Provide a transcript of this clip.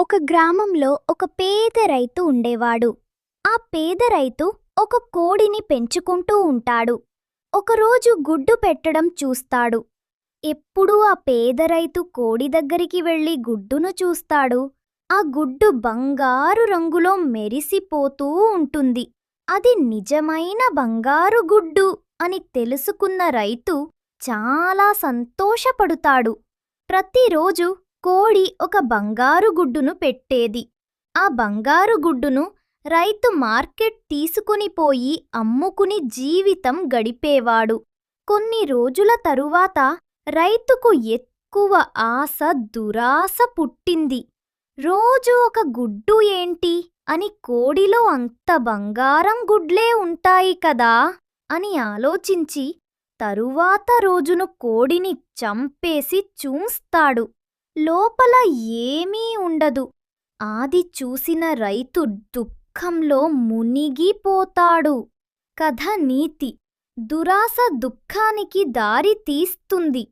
ఒక గ్రామంలో ఒక పేద రైతు ఉండేవాడు. ఆ పేద రైతు ఒక కోడిని పెంచుకుంటూ ఉంటాడు. ఒకరోజు గుడ్డు పెట్టడం చూస్తాడు. ఎప్పుడూ ఆ పేద రైతు కోడి దగ్గరికి వెళ్ళి గుడ్డును చూస్తాడు. ఆ గుడ్డు బంగారు రంగులో మెరిసిపోతూ ఉంటుంది. అది నిజమైన బంగారు గుడ్డు అని తెలుసుకున్న రైతు చాలా సంతోషపడుతాడు. ప్రతిరోజు కోడి ఒక బంగారు గుడ్డును పెట్టేది. ఆ బంగారు గుడ్డును రైతు మార్కెట్ తీసుకుని పోయి అమ్ముకుని జీవితం గడిపేవాడు. కొన్ని రోజుల తరువాత రైతుకు ఎక్కువ ఆశ దురాశ పుట్టింది. రోజు ఒక గుడ్డు ఏంటి? అని కోడిలో అంత బంగారం గుడ్లే ఉంటాయి కదా? అని ఆలోచించి తరువాత రోజును కోడిని చంపేసి చూస్తాడు. లోపల ఏమీ ఉండదు. ఆది చూసిన రైతు దుఃఖంలో మునిగిపోతాడు. కథ నీతి. దురాశ దుఃఖానికి దారి తీస్తుంది.